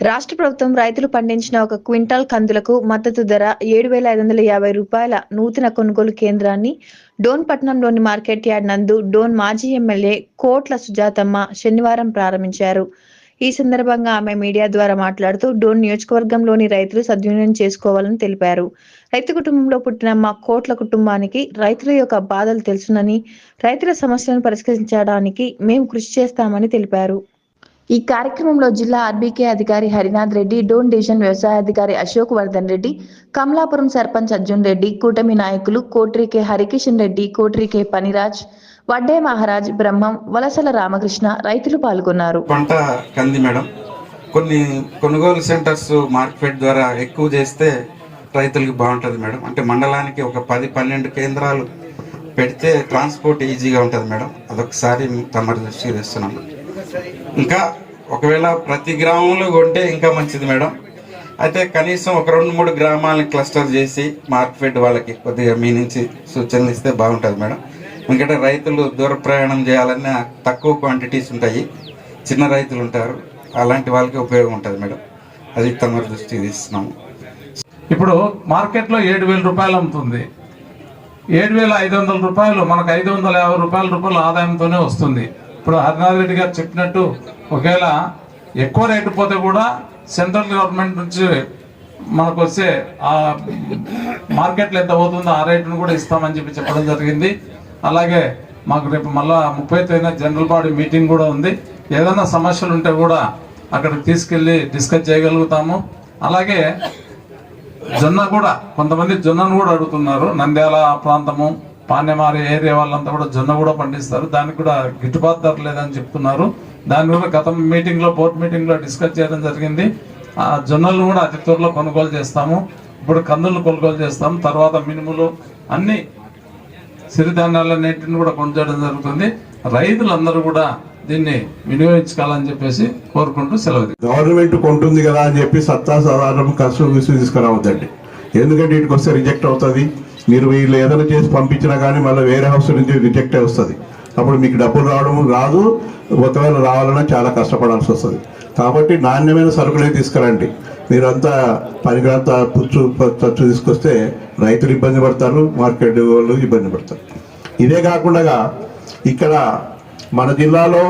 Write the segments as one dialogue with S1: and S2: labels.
S1: రాష్ట్ర ప్రభుత్వం రైతులు పండించిన ఒక క్వింటాల్ కందులకు మద్దతు ధర ఏడు వేల ఐదు వందల యాభై రూపాయల నూతన కొనుగోలు కేంద్రాన్ని డోన్ పట్టణంలోని మార్కెట్ యార్డ్ నందు డోన్ మాజీ ఎమ్మెల్యే కోట్ల సుజాతమ్మ శనివారం ప్రారంభించారు. ఈ సందర్భంగా ఆమె మీడియా ద్వారా మాట్లాడుతూ డోన్ నియోజకవర్గంలోని రైతులు సద్వినియోగం చేసుకోవాలని తెలిపారు. రైతు కుటుంబంలో పుట్టిన మా కోట్ల కుటుంబానికి రైతుల యొక్క బాధలు తెలుసునని రైతుల సమస్యలను పరిష్కరించడానికి మేము కృషి చేస్తామని తెలిపారు. ఈ కార్యక్రమంలో జిల్లా ఆర్బీకే అధికారి హరినాథ్ రెడ్డి డోన్ డివిజన్ వ్యవసాయ అధికారి అశోక్ వర్ధన్ రెడ్డి కమలాపురం సర్పంచ్ అర్జున్ రెడ్డి కూటమి నాయకులు కోట్రికే హరికిషన్ రెడ్డి కోట్రికే పనిరాజ్ వడ్డే మహారాజ్ బ్రహ్మం వలసల రామకృష్ణ రైతులు పాల్గొన్నారు.
S2: పంట కంది మేడం. కొన్ని కొనుగోలు సెంటర్స్ మార్కెట్ ద్వారా ఎక్కువ చేస్తే రైతులకు బాగుంటుంది మేడం. అంటే మండలానికి ఒక పది పన్నెండు కేంద్రాలు పెడితే ట్రాన్స్పోర్ట్ ఈజీగా ఉంటుంది మేడం. అదొకసారి తమరి దృష్టికి తెస్తున్నాము ఇంకా ఒకవేళ ప్రతి గ్రామంలో కొంటే ఇంకా మంచిది మేడం. అయితే కనీసం ఒక రెండు మూడు గ్రామాలని క్లస్టర్ చేసి మార్కెట్ వాళ్ళకి కొద్దిగా మీ నుంచి సూచనలు ఇస్తే బాగుంటుంది మేడం. ఎందుకంటే రైతులు దూర ప్రయాణం చేయాలన్నా తక్కువ క్వాంటిటీస్ ఉంటాయి. చిన్న రైతులు ఉంటారు. అలాంటి వాళ్ళకి ఉపయోగం ఉంటుంది మేడం. అది తమ దృష్టికి తీస్తున్నాము.
S3: ఇప్పుడు మార్కెట్లో ఏడు వేల రూపాయలు అమ్ముతుంది. ఏడు వేల ఐదు వందల రూపాయలు మనకు ఐదు వందల యాభై రూపాయల రూపాయల ఆదాయంతోనే వస్తుంది. ఇప్పుడు హరినాథ్ రెడ్డి గారు చెప్పినట్టు ఒకవేళ ఎక్కువ రేటు పోతే కూడా సెంట్రల్ గవర్నమెంట్ నుంచి మనకు వచ్చే ఆ మార్కెట్లో ఎంత పోతుందో ఆ రేటును కూడా ఇస్తామని చెప్పి చెప్పడం జరిగింది. అలాగే మాకు రేపు మళ్ళా ముప్పై తేదీన జనరల్ బాడీ మీటింగ్ కూడా ఉంది. ఏదైనా సమస్యలు ఉంటే కూడా అక్కడికి తీసుకెళ్ళి డిస్కస్ చేయగలుగుతాము. అలాగే జొన్న కూడా కొంతమంది జొన్నను కూడా అడుగుతున్నారు. నంద్యాల ప్రాంతము పాణ్యమారి ఏరియా వాళ్ళంతా కూడా జొన్న కూడా పండిస్తారు. దానికి కూడా గిట్టుబాటు ధర లేదని చెప్తున్నారు. దానివల్ల కూడా మీటింగ్లో మీటింగ్ బోర్డు మీటింగ్లో డిస్కస్ చేయడం జరిగింది. ఆ జొన్నలను కూడా అతి త్వరలో కొనుగోలు చేస్తాము. ఇప్పుడు కందులను కొనుగోలు చేస్తాము. తర్వాత మినుములు అన్ని సిరిధాన్యాలన్నింటిని కూడా కొనుగోలు జరుగుతుంది. రైతులందరూ కూడా దీన్ని వినియోగించుకోవాలని చెప్పేసి కోరుకుంటూ సెలవు
S4: గవర్నమెంట్ కొంటుంది కదా అని చెప్పి సత్తా సాధారణ కష్టం తీసుకురావద్దండి. ఎందుకంటే వీటికి వస్తే రిజెక్ట్ అవుతుంది? మీరు వీళ్ళు ఏదైనా చేసి పంపించినా కానీ మళ్ళీ వేరే హౌస్ నుంచి రిజెక్ట్ వస్తుంది. అప్పుడు మీకు డబ్బులు రావడం రాదు ఒకవేళ రావాలన్నా చాలా కష్టపడాల్సి వస్తుంది. కాబట్టి నాణ్యమైన సరుకులే తీసుకురండి. మీరంతా పనికిరంతా పుచ్చు తచ్చు తీసుకొస్తే రైతులు ఇబ్బంది పడతారు మార్కెట్ వాళ్ళు ఇబ్బంది పడతారు. ఇదే కాకుండా ఇక్కడ మన జిల్లాలో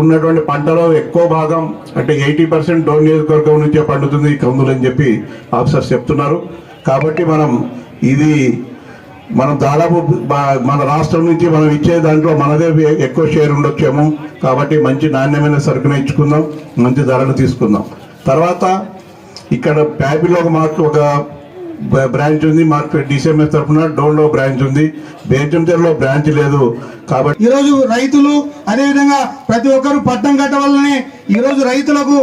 S4: ఉన్నటువంటి పంటలో ఎక్కువ భాగం అంటే ఎయిటీ పర్సెంట్ డోన్ నియోజకవర్గం నుంచే పండుతుంది కందులు అని చెప్పి ఆఫీసర్స్ చెప్తున్నారు. కాబట్టి మనం ఇది మనం దాదాపు మన రాష్ట్రం నుంచి మనం ఇచ్చే దాంట్లో మనదే ఎక్కువ షేర్ ఉండొచ్చేమో. కాబట్టి మంచి నాణ్యమైన సరుకునే ఇచ్చుకుందాం మంచి ధరను తీసుకుందాం. తర్వాత ఇక్కడ ప్యాబిలో ఒక మార్క్ ఒక బ్రాంచ్ ఉంది మార్కెట్ డిసిఎంఎస్ తరఫున డోన్లో బ్రాంచ్ ఉంది. బేజంతెరలో బ్రాంచ్ లేదు. కాబట్టి
S5: ఈరోజు రైతులు అదేవిధంగా ప్రతి ఒక్కరు పట్టం కట్టవల్లనే ఈరోజు రైతులకు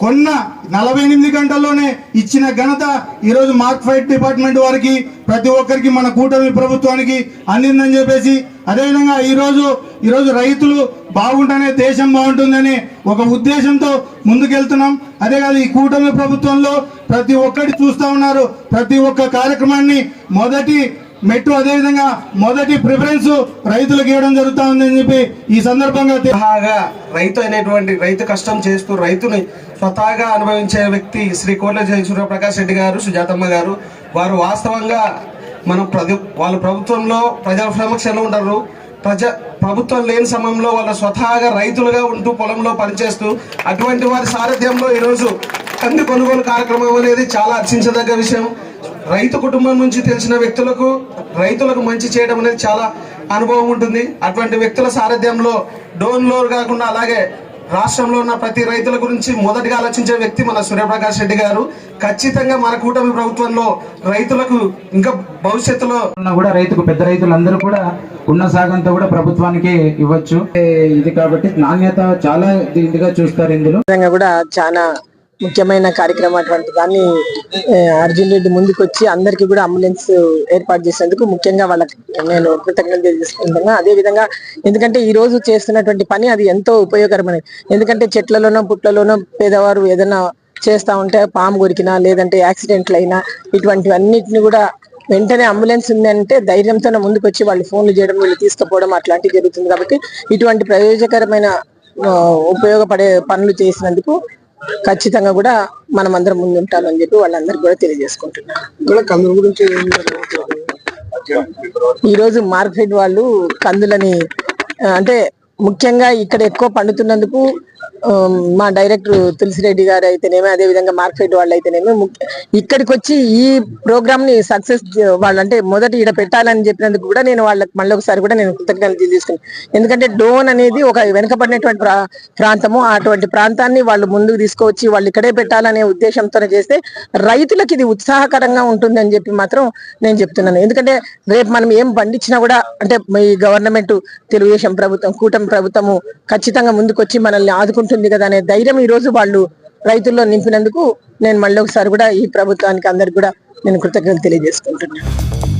S5: కొన్న నలభై ఎనిమిది గంటల్లోనే ఇచ్చిన ఘనత ఈరోజు మార్క్ ఫైట్ డిపార్ట్మెంట్ వారికి ప్రతి ఒక్కరికి మన కూటమి ప్రభుత్వానికి అందిందని చెప్పేసి అదేవిధంగా ఈరోజు ఈరోజు రైతులు బాగుంటేనే దేశం బాగుంటుందని ఒక ఉద్దేశంతో ముందుకెళ్తున్నాం. అదే కాదు ఈ కూటమి ప్రభుత్వంలో ప్రతి ఒక్కటి చూస్తా ఉన్నారు. ప్రతి ఒక్క కార్యక్రమాన్ని మొదటి మెట్టు అదేవిధంగా మొదటి ప్రిఫరెన్స్ రైతులకు ఇవ్వడం జరుగుతా ఉందని చెప్పి ఈ సందర్భంగా తె-
S6: రైతు అనేటువంటి రైతు కష్టం చేస్తూ రైతుని స్వతహాగా అనుభవించే వ్యక్తి శ్రీ కోట్ల సూర్యప్రకాష్ రెడ్డి గారు సుజాతమ్మ గారు. వారు వాస్తవంగా మనం ప్రతి వాళ్ళ ప్రభుత్వంలో ప్రజల సమక్షంలో ఉంటారు. ప్రజ ప్రభుత్వం లేని సమయంలో వాళ్ళ స్వతహాగా రైతులుగా ఉంటూ పొలంలో పనిచేస్తూ అటువంటి వారి సారథ్యంలో ఈరోజు కంది కొనుగోలు కార్యక్రమం అనేది చాలా హర్షించదగ్గ విషయం. రైతు కుటుంబం నుంచి తెలిసిన వ్యక్తులకు రైతులకు మంచి చేయడం అనేది చాలా అనుభవం ఉంటుంది. అటువంటి వ్యక్తుల సారథ్యంలో డోన్లో కాకుండా అలాగే రాష్ట్రంలో ఉన్న ప్రతి రైతుల గురించి మొదటిగా ఆలోచించే వ్యక్తి మన సూర్యప్రకాష్ రెడ్డి గారు. ఖచ్చితంగా మన కూటమి ప్రభుత్వంలో రైతులకు ఇంకా భవిష్యత్తులో
S7: ఉన్నా కూడా రైతుకు పెద్ద రైతులందరూ కూడా ఉన్న సాగంతో కూడా ప్రభుత్వానికి ఇవ్వచ్చు. ఇది కాబట్టి నాణ్యత చాలా ఇదిగా చూస్తారు ఇందులో.
S8: కూడా చాలా ముఖ్యమైన కార్యక్రమం అటువంటి దాన్ని అర్జున్ రెడ్డి ముందుకొచ్చి అందరికి అందరికీ కూడా అంబులెన్స్ ఏర్పాటు చేసేందుకు ముఖ్యంగా వాళ్ళకి నేను కృతజ్ఞత తెలియజేసుకుంటున్నా. అదే విధంగా ఎందుకంటే ఈ రోజు చేస్తున్నటువంటి పని అది ఎంతో ఉపయోగకరమైనది. ఎందుకంటే చెట్లలోనో పుట్లలోనో పేదవారు ఏదైనా చేస్తా ఉంటే పాము కొరికినా లేదంటే యాక్సిడెంట్లు అయినా ఇటువంటివన్నిటిని కూడా వెంటనే అంబులెన్స్ ఉందంటే ధైర్యంతో ముందుకు వచ్చి వాళ్ళు ఫోన్లు చేయడం వీళ్ళు తీసుకుపోవడం అట్లాంటివి జరుగుతుంది. కాబట్టి ఇటువంటి ప్రయోజకరమైన ఉపయోగపడే పనులు చేసినందుకు ఖచ్చితంగా కూడా మనం అందరం ముందు ఉంటామని చెప్పి వాళ్ళందరికీ కూడా తెలియజేసుకుంటున్నాను.
S6: కందుల గురించి
S8: ఈ రోజు మార్కెట్ వాళ్ళు కందులని అంటే ముఖ్యంగా ఇక్కడ ఎక్కువ పండుతున్నందుకు మా డైరెక్టర్ తులసిరెడ్డి గారు అయితేనేమి అదే విధంగా మార్కెట్ వాళ్ళు అయితేనేమి ఇక్కడికి వచ్చి ఈ ప్రోగ్రామ్ని సక్సెస్ వాళ్ళంటే మొదటి ఈడ పెట్టాలని చెప్పినందుకు కూడా నేను వాళ్ళకి మళ్ళీ ఒకసారి కూడా నేను కృతజ్ఞతలు తెలియజేసుకున్నాను ఎందుకంటే డోన్ అనేది ఒక వెనుకబడినటువంటి ప్రా- ప్రాంతము. అటువంటి ప్రాంతాన్ని వాళ్ళు ముందుకు తీసుకువచ్చి వాళ్ళు ఇక్కడే పెట్టాలనే ఉద్దేశంతో చేస్తే రైతులకు ఇది ఉత్సాహకరంగా ఉంటుంది అని చెప్పి మాత్రం నేను చెప్తున్నాను. ఎందుకంటే రేపు మనం ఏం పండించినా కూడా అంటే ఈ గవర్నమెంట్ తెలుగుదేశం ప్రభుత్వం కూటమి ప్రభుత్వము ఖచ్చితంగా ముందుకొచ్చి మనల్ని ఉంటుంది కదా అనే ధైర్యం ఈ రోజు వాళ్ళు రైతుల్లో నింపినందుకు నేను మళ్ళీ ఒకసారి కూడా ఈ ప్రభుత్వానికి అందరికి కూడా నేను కృతజ్ఞతలు తెలియజేసుకుంటున్నాను.